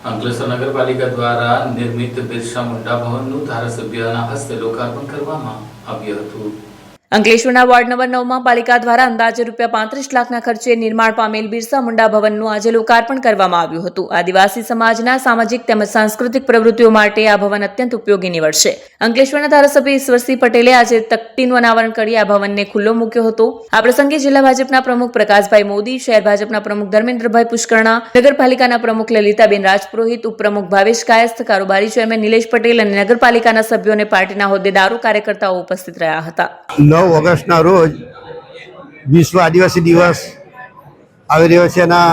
અંકલેશ્વર નગરપાલિકા દ્વારા નિર્મિત બિરસા મુંડા ભવનનું ધારાસભ્યના હસ્તે લોકાર્પણ કરવામાં આવ્યું હતું. અંકલેશ્વરના વોર્ડ નંબર નવમાં પાલિકા દ્વારા અંદાજે રૂપિયા પાંત્રીસ લાખના ખર્ચે નિર્માણ પામેલ બિરસા મુંડા ભવનનું આજે લોકાર્પણ કરવામાં આવ્યું હતું. આદિવાસી સમાજના સામાજિક તેમજ સાંસ્કૃતિક પ્રવૃત્તિઓ માટે આ ભવન અત્યંત ઉપયોગી નીવડશે. અંકલેશ્વરના ધારાસભ્ય ઈશ્વરસિંહ પટેલે આજે તકતીનું અનાવરણ કરી આ ભવનને ખુલ્લો મૂક્યો હતો. આ પ્રસંગે જિલ્લા ભાજપના પ્રમુખ પ્રકાશભાઈ મોદી, શહેર ભાજપના પ્રમુખ ધર્મેન્દ્રભાઈ પુષ્કરણા, નગરપાલિકાના પ્રમુખ લલિતાબેન રાજપુરોહિત, ઉપપ્રમુખ ભાવેશ કાયસ્થ, કારોબારી ચેરમેન નિલેશ પટેલ અને નગરપાલિકાના સભ્યો અને પાર્ટીના હોદ્દેદારો, કાર્યકર્તાઓ ઉપસ્થિત રહ્યા હતા. નવ ઓગસ્ટના રોજ વિશ્વ આદિવાસી દિવસ આવી રહ્યો છે એના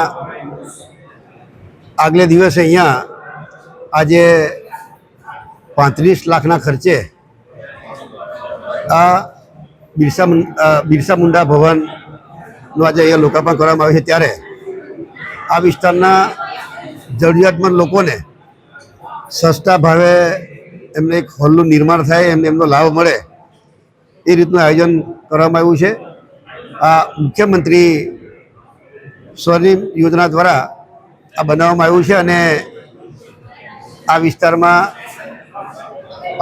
આગલે દિવસે અહીંયા આજે પાંત્રીસ લાખના ખર્ચે આ બિરસા બિરસા મુંડા ભવનનું આજે અહીંયા લોકાર્પણ કરવામાં આવે છે. ત્યારે આ વિસ્તારના જરૂરિયાતમંદ લોકોને સસ્તા ભાવે એમને એક હોલનું નિર્માણ થાય, એમને એમનો લાભ મળે એ રીતનું આયોજન કરવામાં આવ્યું છે. આ મુખ્યમંત્રી સ્વનિમ યોજના દ્વારા આ બનાવવામાં આવ્યું છે અને આ વિસ્તારમાં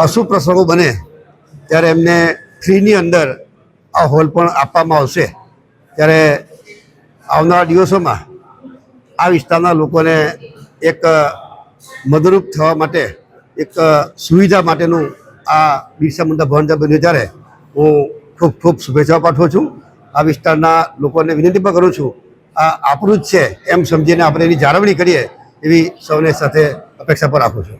અશુભ પ્રસંગો બને ત્યારે એમને ફ્રીની અંદર આ હોલ પણ આપવામાં આવશે. ત્યારે આવનારા દિવસોમાં આ વિસ્તારના લોકોને એક મદરૂપ થવા માટે એક સુવિધા માટેનું આ બિરસા મુંડા ભવન બન્યું ત્યારે હું ખૂબ ખૂબ શુભેચ્છા પાઠવું છું. આ વિસ્તારના લોકોને વિનંતી પણ કરું છું. આ આપણું જ છે એમ સમજીને આપણે એની જાળવણી કરીએ એવી સૌને સાથે અપેક્ષા પણ રાખું છું.